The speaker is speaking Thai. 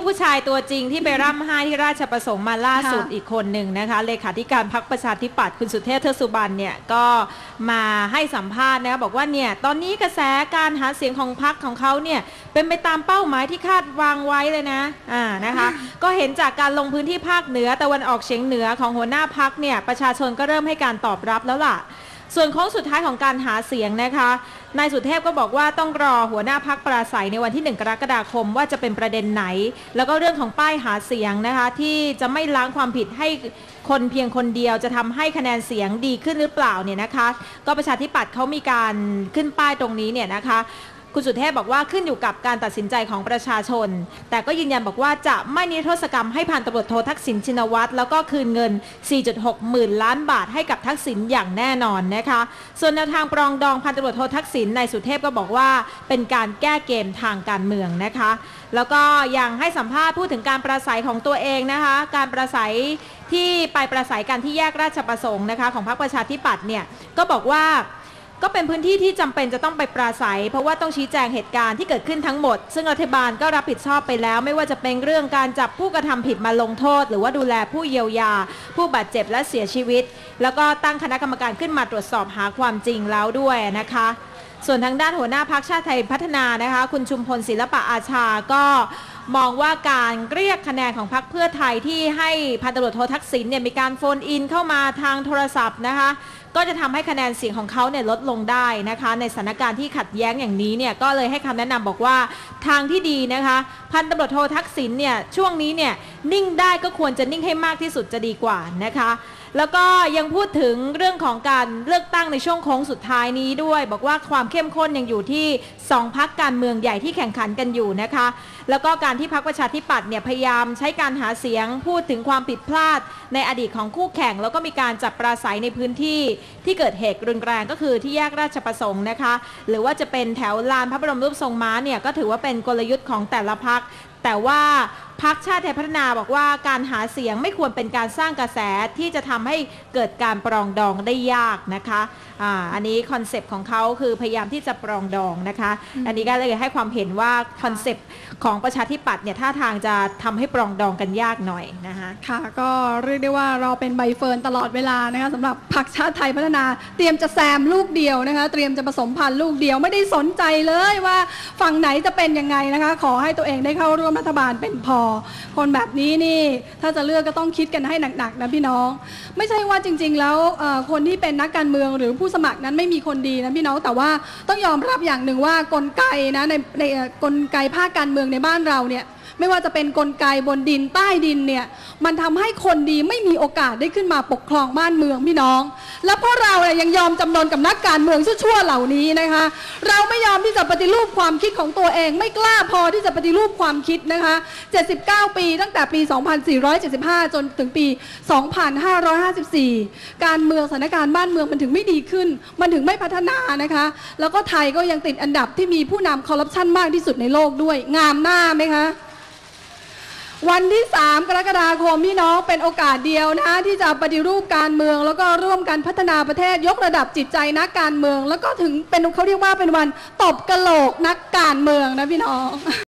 กผู้ชายตัวจริงที่ไปร่ำไห้ที่ราชประสงค์มาล่าสุดค่ะอีกคนหนึ่งนะคะ เลขาธิการพักประชาธิปัตย์คุณสุเทพเทพสุบันเนี่ยก็มาให้สัมภาษณ์นะคะบอกว่าเนี่ยตอนนี้กระแสการหาเสียงของพักของเขาเนี่ยเป็นไปตามเป้าหมายที่คาดวางไว้เลยนะอ่านะคะ ก็เห็นจากการลงพื้นที่ภาคเหนือตะวันออกเฉียงเหนือของหัวหน้าพักเนี่ยประชาชนก็เริ่มให้การตอบรับแล้วล่ะ ส่วนโค้งสุดท้ายของการหาเสียงนะคะนายสุเทพก็บอกว่าต้องรอหัวหน้าพักปราศัยในวันที่ 1 กรกฎาคมว่าจะเป็นประเด็นไหน แล้วก็เรื่องของป้ายหาเสียงนะคะ ที่จะไม่ล้างความผิดให้คนเพียงคนเดียวจะทำให้คะแนนเสียงดีขึ้นหรือเปล่าเนี่ยนะคะ ก็ประชาธิปัตย์เขามีการขึ้นป้ายตรงนี้เนี่ยนะคะ คุณสุเทพบอกว่าขึ้นอยู่กับการตัดสินใจของประชาชน แต่ก็ยืนยันบอกว่าจะไม่นิรโทษกรรมให้พันตำรวจโททักษิณชินวัตรแล้วก็คืนเงิน 4.6 หมื่นล้านบาทให้กับทักษิณอย่างแน่นอนนะคะ ส่วนแนวทางปรองดองพันตำรวจโททักษิณนายสุเทพก็บอกว่า เป็นการแก้เกมทางการเมืองนะคะ แล้วก็ยังให้สัมภาษณ์พูดถึงการประสัยของตัวเองนะคะ การประสัยที่ไปประสัยกันที่แยกราชประสงค์นะคะของพรรคประชาธิปัตย์เนี่ยก็บอกว่า ก็เป็นพื้นที่ที่จำเป็นจะต้องไปปราศัย เพราะว่าต้องชี้แจงเหตุการณ์ที่เกิดขึ้นทั้งหมด ซึ่งรัฐบาลก็รับผิดชอบไปแล้ว ไม่ว่าจะเป็นเรื่องการจับผู้กระทำผิดมาลงโทษ หรือว่าดูแลผู้เยียวยา ผู้บาดเจ็บและเสียชีวิต แล้วก็ตั้งคณะกรรมการขึ้นมาตรวจสอบหาความจริงแล้วด้วยนะคะส่วนทางด้านหัวหน้าพักชาติไทยพัฒนานะคะ คุณชุมพลศิลปะอาชาก็ มองว่าการเรียกคะแนนของพรรคเพื่อไทยที่ให้พันตำรวจโททักษิณเนี่ยมีการโฟนอินเข้ามาทางโทรศัพท์นะคะ ก็จะทำให้คะแนนเสียงของเขาเนี่ยลดลงได้นะคะ ในสถานการณ์ที่ขัดแย้งอย่างนี้เนี่ยก็เลยให้คำแนะนำบอกว่าทางที่ดีนะคะ พันตำรวจโททักษิณเนี่ยช่วงนี้เนี่ยนิ่งได้ก็ควรจะนิ่งให้มากที่สุดจะดีกว่านะคะ แล้วก็ยังพูดถึงเรื่องของการเลือกตั้งในช่วงโค้งสุดท้ายนี้ด้วย บอกว่าความเข้มข้นยังอยู่ที่สองพักการเมืองใหญ่ที่แข่งขันกันอยู่นะคะ แล้วก็การที่พักประชาธิปัตย์เนี่ยพยายามใช้การหาเสียงพูดถึงความผิดพลาด ในอดีตของคู่แข่ง แล้วก็มีการจับปราศัยในพื้นที่ที่เกิดเหตุรุนแรงก็คือที่แยกราชประสงค์นะคะ หรือว่าจะเป็นแถวลานพระบรมรูปทรงม้าเนี่ยก็ถือว่าเป็นกลยุทธ์ของแต่ละพักแต่ว่าพักชาติไทยพัฒนาบอกว่าการหาเสียงไม่ควรเป็นการสร้างกระแสที่จะทำให้เกิดการปรองดองได้ยากนะคะอ่าอันนี้คอนเซปต์ของเขาคือพยายามที่จะปรองดองนะคะ อันนี้ก็เลยให้ความเห็นว่าคอนเซปต์ของประชาธิปัตย์เนี่ยท่าทางจะทำให้ปรองดองกันยากหน่อยนะคะ ค่ะก็เรียกได้ว่าเราเป็นใบเฟิร์นตลอดเวลานะคะสำหรับพรรคชาติไทยพัฒนา เตรียมจะแซมลูกเดียวนะคะ เตรียมจะผสมพันธุ์ลูกเดียวไม่ได้สนใจเลยว่าฝั่งไหนจะเป็นยังไงนะคะ ขอให้ตัวเองได้เข้าร่วมรัฐบาลเป็นพอ คนแบบนี้นี่ถ้าจะเลือกก็ต้องคิดกันให้หนักๆนะพี่น้อง ไม่ใช่ว่าจริง ๆ แล้วคนที่เป็นนักการเมืองหรือผู้สมัครนั้นไม่มีคนดีนะพี่น้องแต่ว่าต้องยอมรับอย่างหนึ่งว่ากลไกนะในในกลไกภาคการเมืองในบ้านเราเนี่ย ไม่ว่าจะเป็นกลไกบนดินใต้ดินเนี่ยมันทำให้คนดีไม่มีโอกาสได้ขึ้นมาปกครองบ้านเมืองพี่น้อง แล้วเพราะเราเนี่ยยังยอมจำนนกับนักการเมืองชั่วๆเหล่านี้นะคะ เราไม่ยอมที่จะปฏิรูปความคิดของตัวเอง ไม่กล้าพอที่จะปฏิรูปความคิดนะคะ 79 ปีตั้งแต่ปี 2475 จนถึงปี 2554 การเมืองสถานการณ์บ้านเมืองมันถึงไม่ดีขึ้น มันถึงไม่พัฒนานะคะ แล้วก็ไทยก็ยังติดอันดับที่มีผู้นำคอร์รัปชันมากที่สุดในโลกด้วยงามหน้าไหมคะ วันที่ 3 กรกฎาคมพี่น้องเป็นโอกาสเดียวนะที่จะปฏิรูปการเมือง แล้วก็ร่วมกันพัฒนาประเทศยกระดับจิตใจนักการเมือง แล้วก็ถึงเป็นเขาเรียกว่าเป็นวันตบกระโหลกนักการเมืองนะพี่น้อง